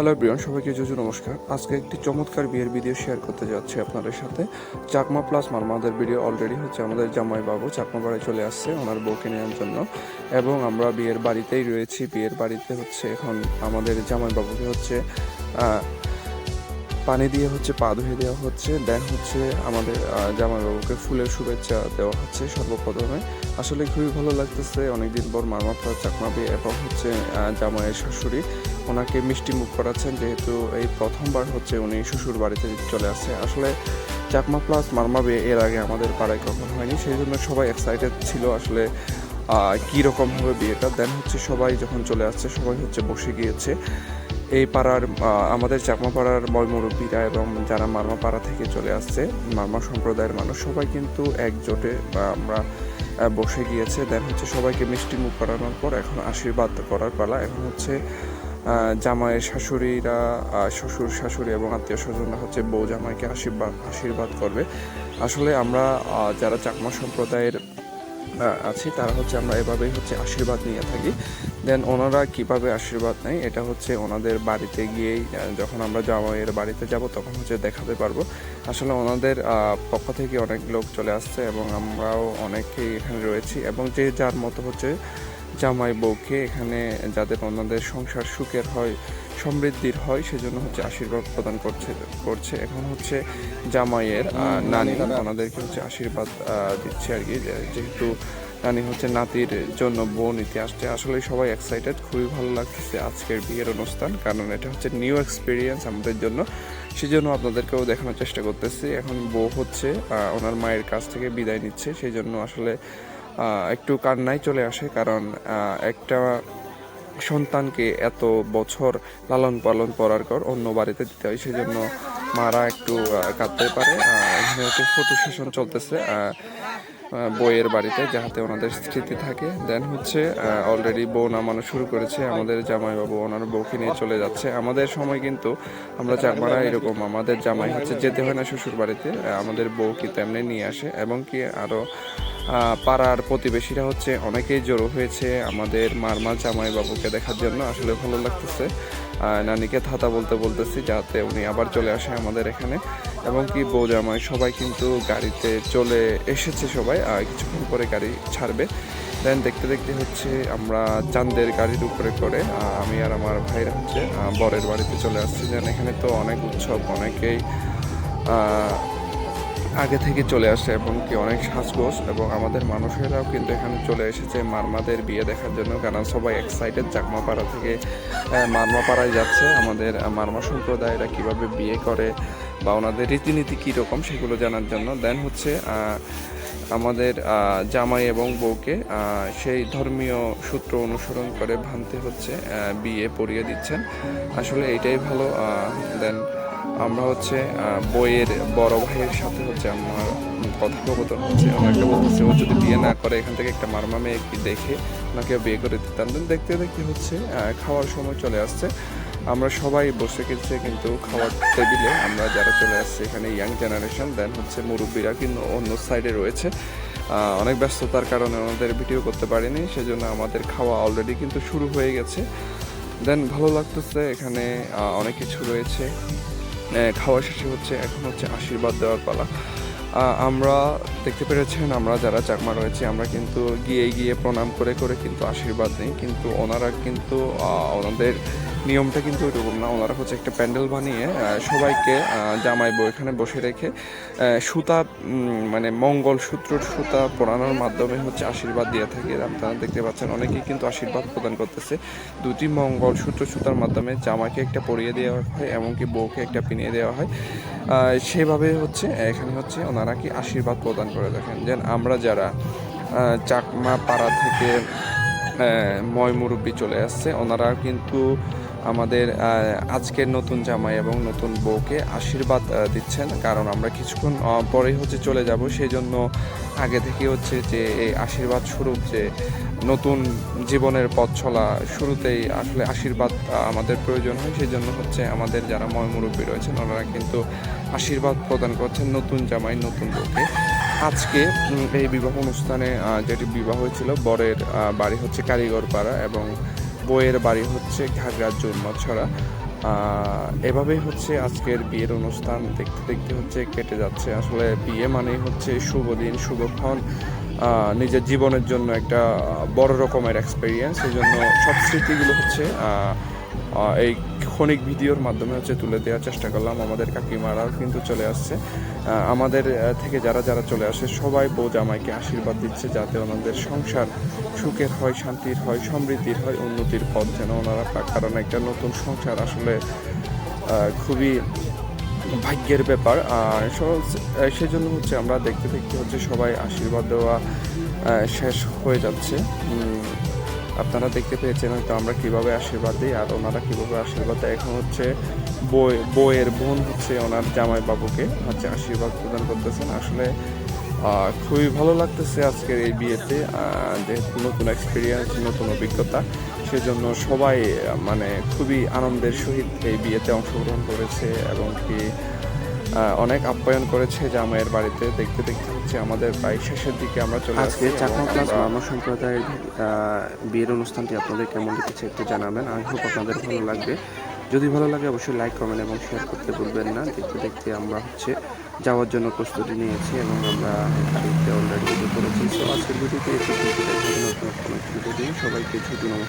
Hello Brian সবাইকে জুজু নমস্কার। আজকে একটি চমৎকার বিয়ের ভিডিও শেয়ার করতে যাচ্ছি আপনাদের সাথে। চাকমা প্লাস মারমাদের ভিডিও অলরেডি হচ্ছে আমাদের জামাই বাবু চাকমা বাড়ি চলে আসছে, ওনার বউকে নেওয়ার জন্য। এবং আমরা বিয়ের বাড়িতেই রয়েছি। বিয়ের বাড়িতে হচ্ছে এখন আমাদের জামাই বাবুকে হচ্ছে পানি দিয়ে হচ্ছে পা ধুয়ে দেওয়া হচ্ছে। দেন হচ্ছে আমাদের জামাইবাবুকে ফুলের শুভেচ্ছা দেওয়া হচ্ছে সর্বপ্রথমে। আসলে খুবই ভালো লাগতেছে অনেকদিন পর মারমাত্রা চাকমাবি এবং হচ্ছে জামাইয়ের শাশুড়ি। ওনাকে মিষ্টি মুখ করাচ্ছেন যেহেতু এই প্রথমবার হচ্ছে উনি শ্বশুর বাড়িতে চলে আসছে। আসলে চাকমা প্লাস মারমাবে এর আগে আমাদের পাড়ায় কখন হয়নি সেই জন্য সবাই এক্সাইটেড ছিল আসলে আহ, কী রকম হবে বিয়েটা। দেন হচ্ছে সবাই যখন চলে আসছে সবাই হচ্ছে বসে গিয়েছে। এই পাড়ার আমাদের চাকমা পাড়ার বয় মুরব্বীরা এবং যারা মারমা পাড়া থেকে চলে আসছে, মারমা সম্প্রদায়ের মানুষ, সবাই কিন্তু একজোটে বা আমরা বসে গিয়েছে। দেন হচ্ছে সবাইকে মিষ্টি মুখ করানোর পর এখন আশীর্বাদ করার পালা। এখন হচ্ছে জামাইয়ের শাশুড়িরা শ্বশুর শাশুড়ি এবং আত্মীয় স্বজনরা হচ্ছে বউ জামাইকে আশীর্বাদ আশীর্বাদ করবে। আসলে আমরা যারা চাকমা সম্প্রদায়ের আছি, তারা হচ্ছে আমরা এভাবেই হচ্ছে আশীর্বাদ নিয়ে থাকি। দেন ওনারা কীভাবে আশীর্বাদ নেয় এটা হচ্ছে ওনাদের বাড়িতে গিয়েই যখন আমরা জামাইয়ের বাড়িতে যাব তখন হচ্ছে দেখাতে পারব। আসলে ওনাদের পক্ষ থেকে অনেক লোক চলে আসছে এবং আমরাও অনেকেই এখানে রয়েছি এবং যে যার মতো হচ্ছে জামাই বউকে এখানে যাদের ওনাদের সংসার সুখের হয় সমৃদ্ধির হয় সেজন্য হচ্ছে আশীর্বাদ প্রদান করছে করছে। এখন হচ্ছে জামাইয়ের নানি ওনাদেরকে হচ্ছে আশীর্বাদ দিচ্ছে আর কি যেহেতু নানি হচ্ছে নাতির জন্য বউ নিতে আসছে আসলে সবাই এক্সাইটেড খুবই ভালো লাগতেছে আজকের বিয়ের অনুষ্ঠান, কারণ এটা হচ্ছে নিউ এক্সপিরিয়েন্স আমাদের জন্য। সেজন্য আপনাদেরকেও দেখানোর চেষ্টা করতেছি। এখন বউ হচ্ছে ওনার মায়ের কাছ থেকে বিদায় নিচ্ছে। সেই জন্য আসলে একটু কান্নাই চলে আসে, কারণ একটা সন্তানকে এত বছর লালন পালন করার পর অন্য বাড়িতে দিতে হয় সেই জন্য মারা একটু কাঁদতে পারে। এখানে হচ্ছে ফটো সেশন চলতেছে। বইয়ের বাড়িতে যাহাতে ওনাদের স্মৃতি থাকে। দেন হচ্ছে অলরেডি বউ নামানো শুরু করেছে। আমাদের জামাইবাবু ওনার বউকে নিয়ে চলে যাচ্ছে। আমাদের সময় কিন্তু আমরা চাকমারা এরকম। আমাদের জামাই হচ্ছে যেতে হয় না শ্বশুর বাড়িতে। আমাদের বউ কি তেমনি নিয়ে আসে। এবং কি আরও পাড়ার প্রতিবেশীরা হচ্ছে অনেকেই জড়ো হয়েছে আমাদের মারমা জামাই বাবুকে দেখার জন্য। আসলে ভালো লাগতেছে। নানিকে থাতা বলতে বলতেছি যাতে উনি আবার চলে আসে আমাদের এখানে। এবং কি বৌজামাই সবাই কিন্তু গাড়িতে চলে এসেছে সবাই কিছুক্ষণ পরে গাড়ি ছাড়বে। দেন দেখতে দেখতে হচ্ছে আমরা চান্দের গাড়ির উপরে করে আমি আর আমার ভাইরা হচ্ছে বরের বাড়িতে চলে আসছি। দেন এখানে তো অনেক উৎসব, অনেকেই আগে থেকে চলে আসে এবং কি অনেক সাজগোজ এবং আমাদের মানুষেরাও কিন্তু এখানে চলে এসেছে মারমাদের বিয়ে দেখার জন্য। কারণ সবাই এক্সাইটেড চাকমাপাড়া থেকে মারমাপাড়ায় যাচ্ছে। আমাদের মারমা সম্প্রদায়রা কীভাবে বিয়ে করে বা ওনাদের রীতিনীতি কীরকম সেগুলো জানার জন্য। দেন হচ্ছে আমাদের জামাই এবং বউকে সেই ধর্মীয় সূত্র অনুসরণ করে ভানতে হচ্ছে বিয়ে পড়িয়ে দিচ্ছেন। আসলে এইটাই ভালো দেন আমরা হচ্ছে বইয়ের বড় ভাইয়ের সাথে হচ্ছে আমার কথোপকথন হচ্ছে ওনাকে বলতেছে, ও যদি বিয়ে না করে, এখান থেকে একটা মারমা মেয়েকে দেখে ওনাকে বিয়ে করে দিতাম দেন দেখতে দেখতে হচ্ছে খাওয়ার সময় চলে আসছে। আমরা সবাই বসে গেছে কিন্তু খাওয়ার টেবিলে আমরা যারা চলে আসছে, এখানে ইয়াং জেনারেশন, দেন হচ্ছে মুরব্বীরা কিন্তু অন্য সাইডে রয়েছে। অনেক ব্যস্ততার কারণে ওনাদের ভিডিও করতে পারিনি, সেজন্য আমাদের খাওয়া অলরেডি কিন্তু শুরু হয়ে গেছে। দেন ভালো লাগতেছে, এখানে অনেক কিছু রয়েছে। খাওয়া শেষে হচ্ছে এখন হচ্ছে আশীর্বাদ দেওয়ার পালা। আমরা দেখতে পেরেছেন, আমরা যারা চাকমা রয়েছে, আমরা কিন্তু গিয়ে গিয়ে প্রণাম করে করে কিন্তু আশীর্বাদ নিই, কিন্তু ওনারা কিন্তু ওনাদের নিয়মটা কিন্তু এরকম না। ওনারা হচ্ছে একটা প্যান্ডেল বানিয়ে সবাইকে জামাই এখানে বসে রেখে সুতা মানে মঙ্গল সূত্রর সুতা পরানোর মাধ্যমে হচ্ছে আশীর্বাদ দিয়ে থাকে। আপনারা দেখতে পাচ্ছেন, অনেকেই কিন্তু আশীর্বাদ প্রদান করতেছে। দুটি মঙ্গল সূত্র সুতার মাধ্যমে জামাকে একটা পরিয়ে দেওয়া হয়, এমনকি বউকে একটা পিনিয়ে দেওয়া হয়। সেভাবে হচ্ছে, এখানে হচ্ছে ওনারা কি আশীর্বাদ প্রদান করে দেখেন। যেন আমরা যারা চাকমা পাড়া থেকে ময় মুরব্বী চলে আসছে, ওনারা কিন্তু আমাদের আজকের নতুন জামাই এবং নতুন বউকে আশীর্বাদ দিচ্ছেন। কারণ আমরা কিছুক্ষণ পরেই হচ্ছে চলে যাব। সেই জন্য আগে থেকে হচ্ছে যে এই আশীর্বাদ স্বরূপ যে নতুন জীবনের পথ চলা শুরুতেই আসলে আশীর্বাদ আমাদের প্রয়োজন হয়। সেই জন্য হচ্ছে আমাদের যারা ময় মুরব্বী রয়েছেন, ওনারা কিন্তু আশীর্বাদ প্রদান করছেন নতুন জামাই, নতুন বউকে। আজকে এই বিবাহ অনুষ্ঠানে যেটি বিবাহ হয়েছিল, বরের বাড়ি হচ্ছে কারিগর পাড়া এবং বইয়ের বাড়ি হচ্ছে ঘাগড়া জন্মছড়া এভাবেই হচ্ছে আজকের বিয়ের অনুষ্ঠান। দেখতে দেখতে হচ্ছে কেটে যাচ্ছে। আসলে বিয়ে মানেই হচ্ছে শুভ দিন শুভক্ষণ নিজের জীবনের জন্য একটা বড় রকমের এক্সপিরিয়েন্স এই জন্য সব স্মৃতিগুলো হচ্ছে এই ক্ষণিক ভিডিওর মাধ্যমে হচ্ছে তুলে দেওয়ার চেষ্টা করলাম আমাদের কাকিমারাও কিন্তু চলে আসছে। আমাদের থেকে যারা যারা চলে আসে, সবাই বউ জামাইকে আশীর্বাদ দিচ্ছে যাতে ওনাদের সংসার সুখের হয়, শান্তির হয়, সমৃদ্ধির হয়, উন্নতির পথ যেন ওনারা কারণ একটা নতুন সংসার আসলে খুবই ভাগ্যের ব্যাপার। আর সেজন্য হচ্ছে আমরা দেখতে দেখতে হচ্ছে সবাই আশীর্বাদ দেওয়া শেষ হয়ে যাচ্ছে। আপনারা দেখতে পেয়েছেন হয়তো আমরা কীভাবে আশীর্বাদ দিই আর ওনারা কীভাবে আশীর্বাদ দেয়। এখন হচ্ছে বই, বইয়ের বোন হচ্ছে ওনার জামাই বাবুকে হচ্ছে আশীর্বাদ প্রদান করতেছেন। আসলে খুবই ভালো লাগতেছে আজকের এই বিয়েতে যেহেতু নতুন এক্সপিরিয়েন্স নতুন অভিজ্ঞতা, সেজন্য সবাই মানে খুবই আনন্দের সহিত এই বিয়েতে অংশগ্রহণ করেছে এবং কি অনেক আপ্যায়ন করেছে জামাইয়ের বাড়িতে। দেখতে দেখতে হচ্ছে আমাদের প্রায় শেষের দিকে আমরা চলে আজকে আসছি। চাকমা প্লাস আমরা- সম্প্রদায়ের বিয়ের অনুষ্ঠানটি আপনাদের কেমন লেগেছে একটু জানাবেন। আই হোপ আপনাদের ভালো লাগবে। যদি ভালো লাগে অবশ্যই লাইক কমেন্ট এবং শেয়ার করতে ভুলবেন না। দেখতে দেখতে আমরা হচ্ছে যাওয়ার জন্য প্রস্তুতি নিয়েছি এবং আমরা গাড়িতে অলরেডি করেছি তো আজকের ভিডিওতে একটু নতুন কোনো ভিডিও দিন সবাইকে ছোট নমস্কার।